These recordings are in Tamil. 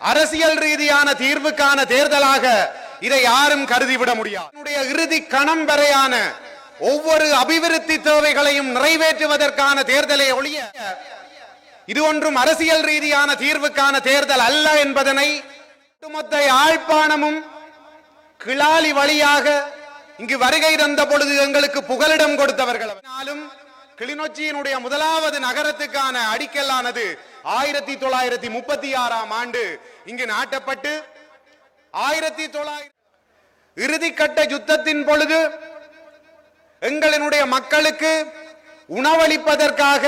அரசியல் ரீதியான தீர்வுக்கான தேர்தலாக இதை யாரும் கருதிவிட முடியாது. என்னுடைய இறுதி கணம் வரையான ஒவ்வொரு அபிவிருத்தி தேவைகளையும் நிறைவேற்றுவதற்கான தேர்தலை ஒழிய இது ஒன்றும் அரசியல் ரீதியான தீர்வுக்கான தேர்தல் அல்ல என்பதனை ஒட்டுமொத்த யாழ்ப்பாணமும் கிளாலி வழியாக இங்கு வருகை தந்த பொழுது எங்களுக்கு புகலிடம் கொடுத்தவர்கள். ஆனாலும் கிளிநொச்சியினுடைய முதலாவது நகரத்துக்கான அடிக்கல்லானது ஆயிரத்தி தொள்ளாயிரத்தி முப்பத்தி ஆறாம் ஆண்டு இங்கு நாட்டப்பட்டு ஆயிரத்தி தொள்ளாயிரத்தி இறுதிக்கட்ட யுத்தத்தின் பொழுது எங்களினுடைய மக்களுக்கு உணவளிப்பதற்காக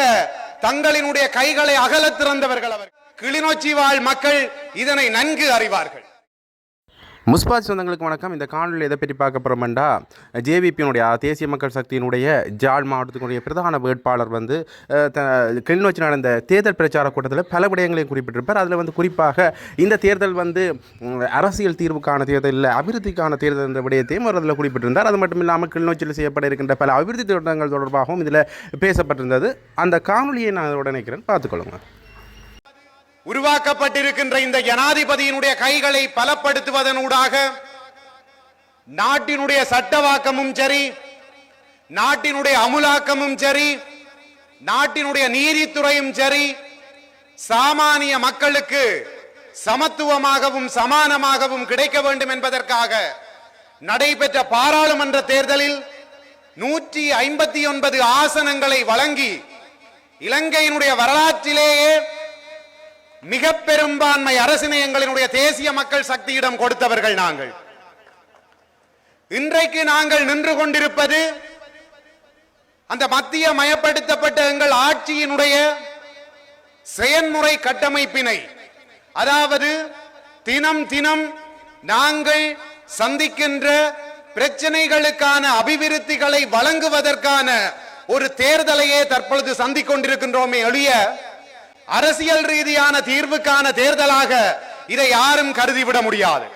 தங்களினுடைய கைகளை அகலத் திறந்தவர்கள் அவர். கிளிநொச்சி வாழ் மக்கள் இதனை நன்கு அறிவார்கள். முஸ்பாத் சொந்தங்களுக்கு வணக்கம். இந்த காணொலியில் எதை பற்றி பார்க்க போகிறோம்டா ஜேவிபியினுடைய தேசிய மக்கள் சக்தியினுடைய ஜாழ் மாவட்டத்தினுடைய பிரதான வேட்பாளர் வந்து த கிளிநொச்சி நடந்த தேர்தல் பிரச்சார கூட்டத்தில் பல விடயங்களையும் குறிப்பிட்டிருப்பார். அதில் வந்து குறிப்பாக இந்த தேர்தல் வந்து அரசியல் தீர்வுக்கான தேர்தல் இல்லை அபிவிருத்திக்கான தேர்தல் என்ற விடயத்தையும் அவர் அதில் குறிப்பிட்டிருந்தார். அது மட்டும் இல்லாமல் கிளிநொச்சியில் செய்யப்பட இருக்கின்ற பல அபிவிருத்தி திட்டங்கள் தொடர்பாகவும் இதில் பேசப்பட்டிருந்தது. அந்த காணொலியை நான் உடனே நினைக்கிறேன் பார்த்துக்கொள்ளுங்க. உருவாக்கப்பட்டிருக்கின்ற இந்த ஜனாதிபதியினுடைய கைகளை பலப்படுத்துவதனூடாக நாட்டினுடைய சட்டவாக்கமும் சரி நாட்டினுடைய அமுலாக்கமும் சரி நாட்டினுடைய நீதித்துறையும் சரி சாமானிய மக்களுக்கு சமத்துவமாகவும் சமானமாகவும் கிடைக்க வேண்டும் என்பதற்காக நடைபெற்ற பாராளுமன்ற தேர்தலில் நூற்றி ஐம்பத்தி ஒன்பது ஆசனங்களை வழங்கி இலங்கையினுடைய வரலாற்றிலேயே மிக பெரும்பான்மை அரசினை எங்களினுடைய தேசிய மக்கள் சக்தியிடம் கொடுத்தவர்கள் நாங்கள். இன்றைக்கு நாங்கள் நின்று கொண்டிருப்பது அந்த மத்திய மயப்படுத்தப்பட்ட எங்கள் ஆட்சியினுடைய செயன்முறை கட்டமைப்பினை. அதாவது தினம் தினம் நாங்கள் சந்திக்கின்ற பிரச்சனைகளுக்கான அபிவிருத்திகளை வழங்குவதற்கான ஒரு தேர்தலையே தற்பொழுது சந்திக் கொண்டிருக்கின்றோமே எளிய அரசியல் ரீதியான தீர்வுக்கான தேர்தலாக இதை யாரும் கருதிவிட முடியாது.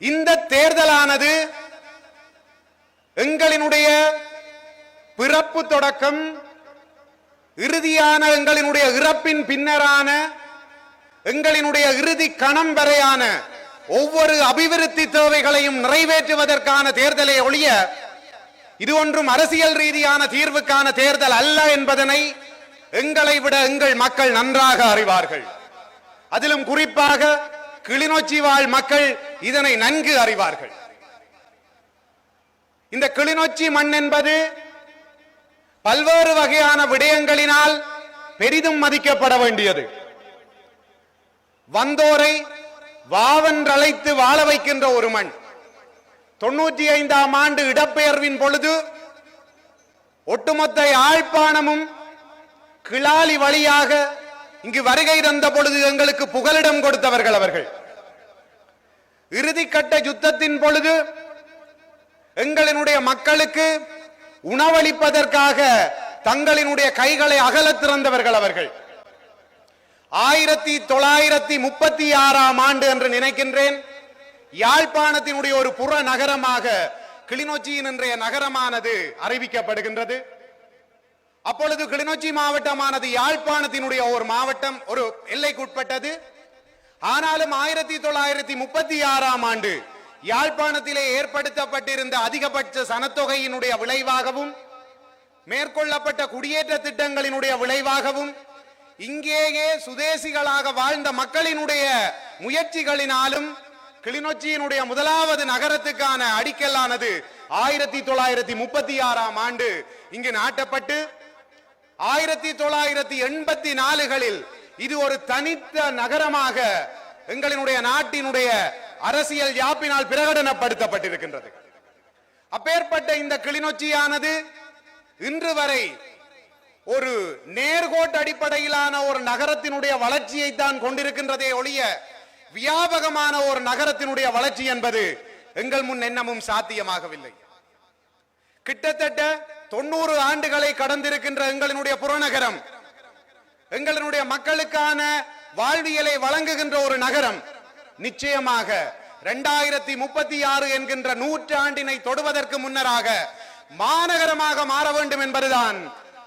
இந்த தேர்தலானது எங்களினுடைய பிறப்பு தொடக்கம் இறுதியான எங்களினுடைய இறப்பின் பின்னரான எங்களினுடைய இறுதி கணம் வரையான ஒவ்வொரு அபிவிருத்தி தேவைகளையும் நிறைவேற்றுவதற்கான தேர்தலை ஒழிய இது ஒன்றும் அரசியல் ரீதியான தீர்வுக்கான தேர்தல் அல்ல என்பதனை எங்களை விட எங்கள் மக்கள் நன்றாக அறிவார்கள். அதிலும் குறிப்பாக கிளிநொச்சி வாழ் மக்கள் இதனை நன்கு அறிவார்கள். இந்த கிளிநொச்சி மண் என்பது பல்வேறு வகையான விடயங்களினால் பெரிதும் மதிக்கப்பட வேண்டியது. வந்தோரை வாவென்றழைத்து வாழ வைக்கின்ற ஒரு மண். தொண்ணூற்றி ஐந்தாம் ஆண்டு இடப்பெயர்வின் பொழுது ஒட்டுமொத்த யாழ்ப்பாணமும் கிளாலி வழியாக இங்கு வருகை தந்த பொழுது எங்களுக்கு புகலிடம் கொடுத்தவர்கள் அவர்கள். இறுதிக்கட்ட யுத்தத்தின் பொழுது எங்களினுடைய மக்களுக்கு உணவளிப்பதற்காக தங்களினுடைய கைகளை அகலத் திறந்தவர்கள் அவர்கள். ஆயிரத்தி தொள்ளாயிரத்தி முப்பத்தி ஆறாம் ஆண்டு என்று நினைக்கின்றேன். யாழ்ப்பாணத்தினுடைய ஒரு புற நகரமாக கிளிநொச்சியின் இன்றைய நகரமானது அறிவிக்கப்படுகின்றது. அப்பொழுது கிளிநொச்சி மாவட்டமானது யாழ்ப்பாணத்தினுடைய ஒரு மாவட்டம் ஒரு எல்லைக்குட்பட்டது. ஆனாலும் ஆயிரத்தி தொள்ளாயிரத்தி முப்பத்தி ஆறாம் ஆண்டு யாழ்ப்பாணத்திலே ஏற்படுத்தப்பட்டிருந்த அதிகபட்ச சனத்தொகையினுடைய விளைவாகவும் மேற்கொள்ளப்பட்ட குடியேற்ற திட்டங்களினுடைய விளைவாகவும் இங்கேயே சுதேசிகளாக வாழ்ந்த மக்களினுடைய முயற்சிகளினாலும் கிளிநொச்சியினுடைய முதலாவது நகரத்துக்கான அடிக்கல்லானது ஆயிரத்தி தொள்ளாயிரத்தி முப்பத்தி ஆறாம் ஆண்டு இங்கு நாட்டப்பட்டு ஆயிரத்தி தொள்ளாயிரத்தி எண்பத்தி நாலுகளில் இது ஒரு தனித்த நகரமாக எங்களினுடைய நாட்டினுடைய அரசியல் யாப்பினால் பிரகடனப்படுத்தப்பட்டிருக்கின்றது. அப்பேற்பட்ட இந்த கிளிநொச்சியானது இன்று வரை ஒரு நேர்கோட்டு அடிப்படையிலான ஒரு நகரத்தினுடைய வளர்ச்சியை தான் கொண்டிருக்கின்றதே ஒழிய வியாபகமான ஒரு நகரத்தினுடைய வளர்ச்சி என்பது எங்கள் முன் எண்ணமும் சாத்தியமாகவில்லை. கிட்டத்தட்ட தொண்ணூறு ஆண்டுகளை கடந்திருக்கின்ற எங்களினுடைய புறநகரம். எங்களினுடைய மக்களுக்கான வாழ்வியலை வழங்குகின்ற ஒரு நகரம். நிச்சயமாக இரண்டாயிரத்தி முப்பத்தி ஆறு என்கின்ற நூற்றாண்டினை தொடுவதற்கு முன்னராக மாநகரமாக மாற வேண்டும் என்பதுதான்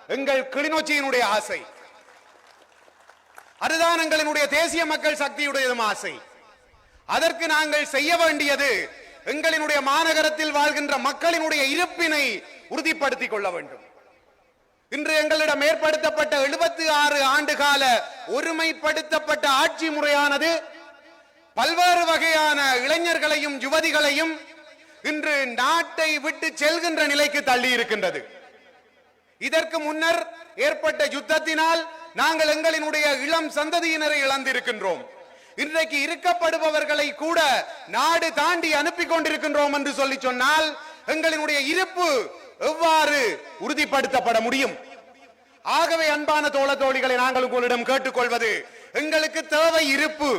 எங்கள் கிளிநொச்சியினுடைய ஆசை. அதுதான் எங்களினுடைய தேசிய மக்கள் சக்தியுடையதும் ஆசை. அதற்கு நாங்கள் செய்ய வேண்டியது எங்களினுடைய மாநகரத்தில் வாழ்கின்ற மக்களினுடைய இருப்பினை உறுதிப்படுத்திக் கொள்ள வேண்டும். இன்று எங்களிடம் ஏற்படுத்தப்பட்ட எழுபத்தி ஆறு ஆண்டு கால ஒருமைப்படுத்தப்பட்ட ஆட்சி முறையானது பல்வேறு வகையான இளைஞர்களையும் யுவதிகளையும் இன்று நாட்டை விட்டு செல்கின்ற நிலைக்கு தள்ளி இருக்கின்றது. இதற்கு முன்னர் ஏற்பட்ட யுத்தத்தினால் நாங்கள் எங்களினுடைய இளம் சந்ததியினரை இழந்திருக்கின்றோம். இன்றைக்கு இருக்கப்படுபவர்களை கூட நாடு தாண்டி அனுப்பி கொண்டிருக்கின்றோம் என்று சொல்லி சொன்னால் எங்களினுடைய இருப்பு எவ்வாறு உறுதிப்படுத்தப்பட முடியும்? ஆகவே அன்பான தோழ தோழிகளை நாங்கள் உங்களிடம் கேட்டுக்கொள்வது எங்களுக்கு தேவை இருப்பு.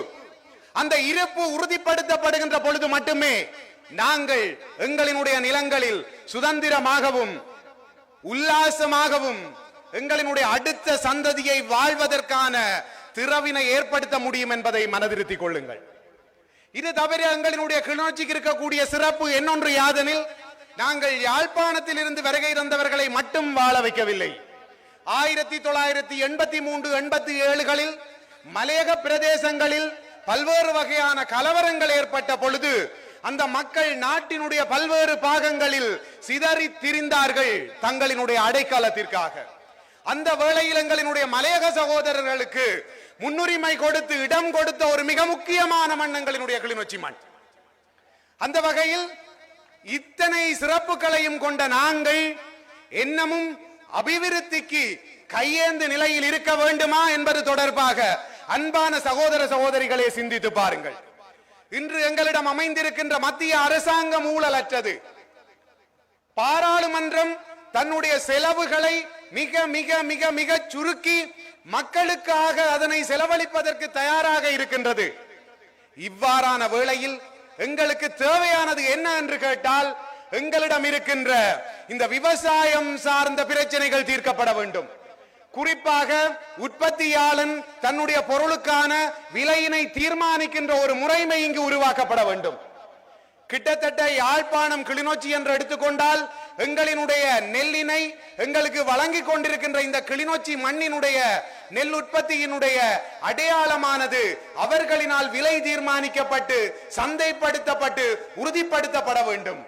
அந்த இருப்பு உறுதிப்படுத்தப்படுகின்ற பொழுது மட்டுமே நாங்கள் எங்களினுடைய நிலங்களில் சுதந்திரமாகவும் உல்லாசமாகவும் எங்களினுடைய அடுத்த சந்ததியை வாழ்வதற்கான திறவினை ஏற்படுத்த முடியும் என்பதை மனதிருத்திக் கொள்ளுங்கள். இது தவிர எங்களினுடைய கிளர்ச்சிக்கு இருக்கக்கூடிய சிறப்பு என்னொன்று யாதெனில் நாங்கள் யாழ்ப்பாணத்தில் இருந்து வருகை தந்தவர்களை மட்டும் வாழ வைக்கவில்லை. ஆயிரத்தி தொள்ளாயிரத்தி எண்பத்தி மூன்று எண்பத்தி ஏழுகளில் மலையக பிரதேசங்களில் பல்வேறு வகையான கலவரங்கள் ஏற்பட்ட பொழுது அந்த மக்கள் நாட்டினுடைய பல்வேறு பாகங்களில் சிதறி திரிந்தார்கள் தங்களினுடைய அடைக்காலத்திற்காக. அந்த வேளையில் எங்களினுடைய மலையக சகோதரர்களுக்கு முன்னுரிமை கொடுத்து இடம் கொடுத்த ஒரு மிக முக்கியமான மண் எங்களினுடைய கிளிநொச்சி மண் அந்த வகையில் இத்தனை சிறப்புகளையும் கொண்ட நாங்கள் என்னமும் அபிவிருத்திக்கு கையேந்து நிலையில் இருக்க வேண்டுமா என்பது தொடர்பாக அன்பான சகோதர சகோதரிகளே சிந்தித்து பாருங்கள். இன்று எங்களிடம் அமைந்திருக்கின்ற மத்திய அரசாங்கம் ஊழலற்றது. பாராளுமன்றம் தன்னுடைய செலவுகளை மிக மிக மிக மிக சுருக்கி மக்களுக்காக அதனை செலவழிப்பதற்கு தயாராக இருக்கின்றது. இவ்வாறான வேளையில் எங்களுக்கு தேவையானது என்ன என்று கேட்டால் எங்களிடம் இருக்கின்ற இந்த விவசாயம் சார்ந்த பிரச்சனைகள் தீர்க்கப்பட வேண்டும். குறிப்பாக உற்பத்தியாளன் தன்னுடைய பொருளுக்கான விலையினை தீர்மானிக்கின்ற ஒரு முறைமை இங்கு உருவாக்கப்பட வேண்டும். கிட்டத்தட்ட யாழ்ப்பாணம் கிளிநொச்சி என்று எடுத்துக்கொண்டால் எங்களினுடைய நெல்லினை எங்களுக்கு வழங்கி கொண்டிருக்கின்ற இந்த கிளிநொச்சி மண்ணினுடைய நெல் உற்பத்தியினுடைய அடையாளமானது அவர்களினால் விலை தீர்மானிக்கப்பட்டு சந்தைப்படுத்தப்பட்டு உறுதிப்படுத்தப்பட வேண்டும்.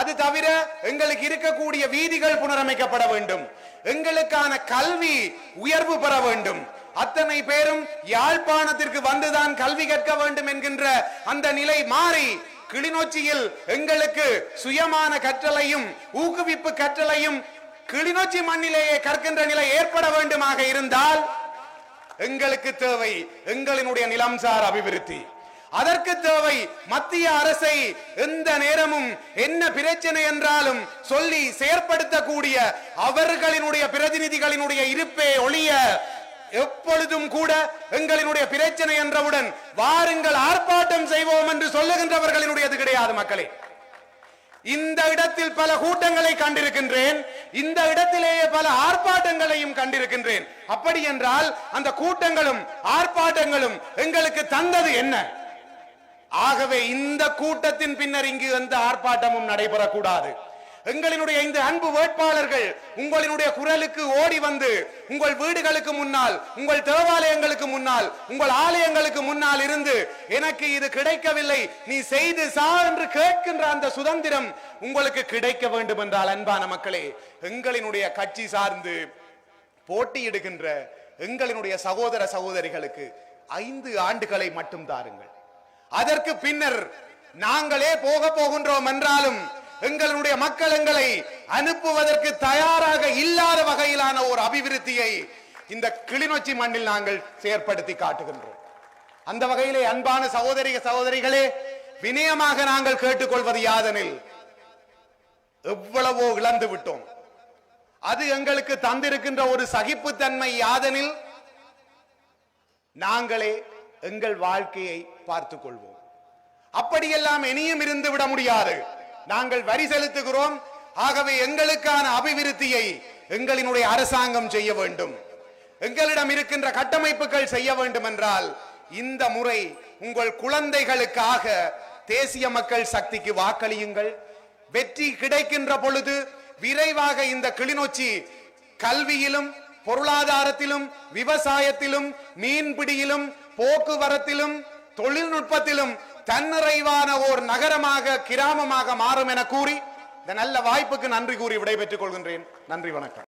அது தவிர எங்களுக்கு இருக்கக்கூடிய வீதிகள் புனரமைக்கப்பட வேண்டும். எங்களுக்கான கல்வி உயர்வு பெற வேண்டும். அத்தனை பேரும் யாழ்ப்பாணத்திற்கு வந்துதான் கல்வி கற்க வேண்டும் என்கின்ற அந்த நிலை மாறி கிளிநொச்சியில் எங்களுக்கு சுயமான கற்றலையும் ஊக்குவிப்பு கற்றலையும் கிளிநொச்சி மண்ணிலேயே கற்கின்ற நிலை ஏற்பட வேண்டுமாக இருந்தால் எங்களுக்கு தேவை எங்களினுடைய நிலம்சார் அபிவிருத்தி. அதற்கு தேவை மத்திய அரசை எந்த நேரமும் என்ன பிரச்சனை என்றாலும் சொல்லி செயற்படுத்தக்கூடிய அவர்களினுடைய பிரதிநிதிகளினுடைய இருப்பே ஒளிய எப்பொழுதும் கூட எங்களினுடைய பிரச்சனை என்றவுடன் வாருங்கள் ஆர்ப்பாட்டம் செய்வோம் என்று சொல்லுகின்றவர்களினுடையது கிடையாது மக்களே. இந்த இடத்தில் பல கூட்டங்களை கண்டிருக்கின்றேன் இந்த இடத்திலேயே பல ஆர்ப்பாட்டங்களையும் கண்டிருக்கின்றேன். அப்படி என்றால் அந்த கூட்டங்களும் ஆர்ப்பாட்டங்களும் எங்களுக்கு தந்தது என்ன? ஆகவே இந்த கூட்டத்தின் பின்னர் இங்கு எந்த ஆர்ப்பாட்டமும் நடைபெறக்கூடாது. எங்களினுடைய இந்த அன்பு வேட்பாளர்கள் உங்களினுடைய குரலுக்கு ஓடி வந்து உங்கள் வீடுகளுக்கு முன்னால் உங்கள் தேவாலயங்களுக்கு முன்னால் உங்கள் ஆலயங்களுக்கு முன்னால் இருந்து எனக்கு இது கிடைக்கவில்லை நீ செய்து சா என்று கேட்கின்ற அந்த சுதந்திரம் உங்களுக்கு கிடைக்க வேண்டும் என்றால் அன்பான மக்களே எங்களினுடைய கட்சி சார்ந்து போட்டியிடுகின்ற எங்களினுடைய சகோதர சகோதரிகளுக்கு ஐந்து ஆண்டுகளை மட்டும் தாருங்கள். அதற்கு பின்னர் நாங்களே போக போகின்றோம் என்றாலும் எங்களுடைய மக்கள் எங்களை அனுப்புவதற்கு தயாராக இல்லாத வகையிலான ஒரு அபிவிருத்தியை இந்த கிளிநொச்சி மண்ணில் நாங்கள் செயற்படுத்தி காட்டுகின்றோம். அந்த வகையிலே அன்பான சகோதரி சகோதரிகளே வினயமாக நாங்கள் கேட்டுக்கொள்வது யாதெனில் எவ்வளவோ இழந்து விட்டோம். அது எங்களுக்கு தந்திருக்கின்ற ஒரு சகிப்புத்தன்மை யாதெனில் நாங்களே எங்கள் வாழ்க்கையை பார்த்துக் கொள்வோம் அப்படியெல்லாம் இனியும் இருந்து விட முடியாது. நாங்கள் வரி செலுத்துகிறோம். ஆகவே எங்களுக்கான அபிவிருத்தியை எங்களினுடைய அரசாங்கம் செய்ய வேண்டும். எங்களிடம் இருக்கின்ற கட்டமைப்புகள் செய்ய வேண்டும் என்றால் இந்த முறை உங்கள் குழந்தைகளுக்காக தேசிய மக்கள் சக்திக்கு வாக்களியுங்கள். வெற்றி கிடைக்கின்ற பொழுது விரைவாக இந்த கிளிநொச்சி கல்வியிலும் பொருளாதாரத்திலும் விவசாயத்திலும் மீன்பிடியிலும் போக்குவரத்திலும் தொழில்நுட்பத்திலும் தன்னிறைவான ஓர் நகரமாக கிராமமாக மாறும் என கூறி இந்த நல்ல வாய்ப்புக்கு நன்றி கூறி விடைபெற்றுக் கொள்கின்றேன். நன்றி வணக்கம்.